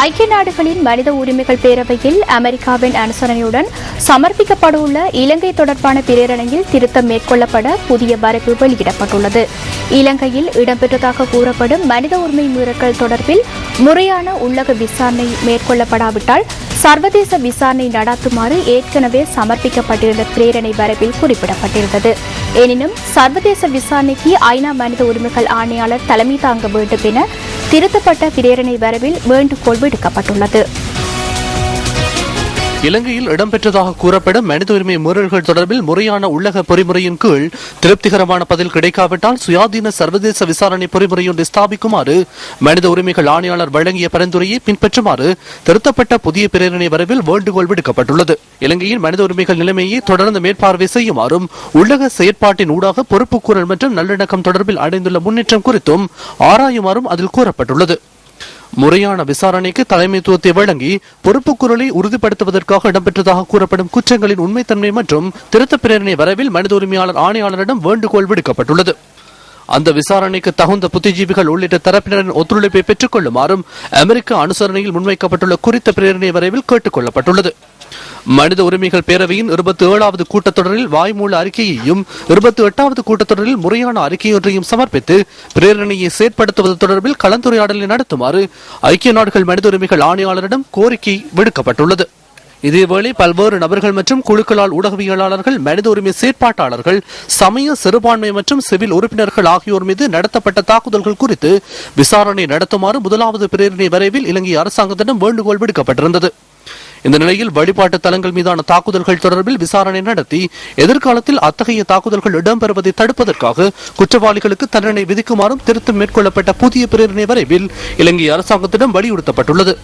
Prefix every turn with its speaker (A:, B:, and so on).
A: ஐக்கிய நாடுகளின் மனித உரிமைகள் பேரவையில் அமெரிக்காவின் அனுசரணையுடன் சமர்ப்பிக்கப்படவுள்ள இலங்கை தொடர்பான பிரேரணையில் திருத்தம் மேற்கொள்ளப்பட புதிய வரைவு வெளியிடப்பட்டுள்ளது. இலங்கையில் இடம்பெற்றதாக கூறப்படும் மனித உரிமை மீறல்கள் தொடர்பில் முறையான உள்ளக விசாரணை மேற்கொள்ளப்படாவிட்டால் சர்வதேச விசாரணை நடாத்துமாறு ஏற்கனவே சமர்ப்பிக்கப்பட்டிருந்த பிரேரணை வரைவில் குறிப்பிடப்பட்டிருந்தது. எனினும் சர்வதேச விசாரணைக்கு ஐநா மனித உரிமைகள் ஆணையாளர் தலைமை தாங்க வேண்டும் என திருத்தப்பட்ட பிரேரணை வரவில் வேண்டுகோள் விடுக்கப்பட்டுள்ளது.
B: இலங்கையில் இடம்பெற்றதாக கூறப்படும் மனித உரிமை மீறல்கள் தொடர்பில் முறையான உள்ளக பொறிமுறையின் கீழ் திருப்திகரமான பதில் கிடைக்காவிட்டால் சுயாதீன சர்வதேச விசாரணை பொறிமுறையொன்றை ஸ்தாபிக்குமாறு மனித உரிமைகள் ஆணையாளர் வழங்கிய பரிந்துரையை பின்பற்றுமாறு திருத்தப்பட்ட புதிய பிரேரணை வரவில் வேண்டுகோள் விடுக்கப்பட்டுள்ளது. இலங்கையின் மனித உரிமைகள் நிலைமையை தொடர்ந்து மேற்பார்வை செய்யுமாறும் உள்ளக செயற்பாட்டின் ஊடாக பொறுப்புக்கூறல் மற்றும் நல்லிணக்கம் தொடர்பில் அடைந்துள்ள முன்னேற்றம் குறித்தும் ஆராயுமாறும் அதில் கூறப்பட்டுள்ளது. முறையான விசாரணைக்கு தலைமைத்துவத்தை வழங்கி பொறுப்புக்குரலை உறுதிப்படுத்துவதற்காக இடம்பெற்றதாக கூறப்படும் குற்றங்களின் உண்மைத்தன்மை மற்றும் திருத்த பிரேரணை வரவில் மனித உரிமையாளர் ஆணையாளரிடம் வேண்டுகோள் விடுக்கப்பட்டுள்ளது. அந்த விசாரணைக்கு தகுந்த புத்திஜீவிகள் உள்ளிட்ட தரப்பினரின் ஒத்துழைப்பை பெற்றுக் கொள்ளுமாறும் அமெரிக்க அனுசரணையில் முன்வைக்கப்பட்டுள்ள குறித்த பிரேரணை வரைவில் கேட்டுக் கொள்ளப்பட்டுள்ளது மனித உரிமைகள் பேரவையின் இருபத்தி ஏழாவது கூட்டத்தொடரில் வாய்மூல அறிக்கையையும் இருபத்தி எட்டாவது கூட்டத்தொடரில் முறையான அறிக்கையொன்றையும் சமர்ப்பித்து பிரேரணையை செயற்படுத்துவது தொடர்பில் கலந்துரையாடலை நடத்துமாறு ஐக்கிய நாடுகள் மனித உரிமைகள் ஆணையாளரிடம் கோரிக்கை விடுக்கப்பட்டுள்ளது. இதேவேளை பல்வேறு நபர்கள் மற்றும் குழுக்களால் ஊடகவியலாளர்கள் மனித உரிமை செயற்பாட்டாளர்கள் சமய சிறுபான்மை மற்றும் சிவில் உறுப்பினர்கள் ஆகியோர் மீது நடத்தப்பட்ட தாக்குதல்கள் குறித்து விசாரணை நடத்துமாறு முதலாவது பிரேரணை வரைவில் இலங்கை அரசாங்கத்திடம் வேண்டுகோள் விடுக்கப்பட்டிருந்தது. இந்த நிலையில் வழிபாட்டு தலங்கள் மீதான தாக்குதல்கள் தொடர்பில் விசாரணை நடத்தி எதிர்காலத்தில் அத்தகைய தாக்குதல்கள் இடம்பெறுவதை தடுப்பதற்காக குற்றவாளிகளுக்கு தண்டனை விதிக்குமாறும் திருத்தம் மேற்கொள்ளப்பட்ட புதிய பிரிவினை வரைவில் இலங்கை அரசாங்கத்திடம் வலியுறுத்தப்பட்டுள்ளது.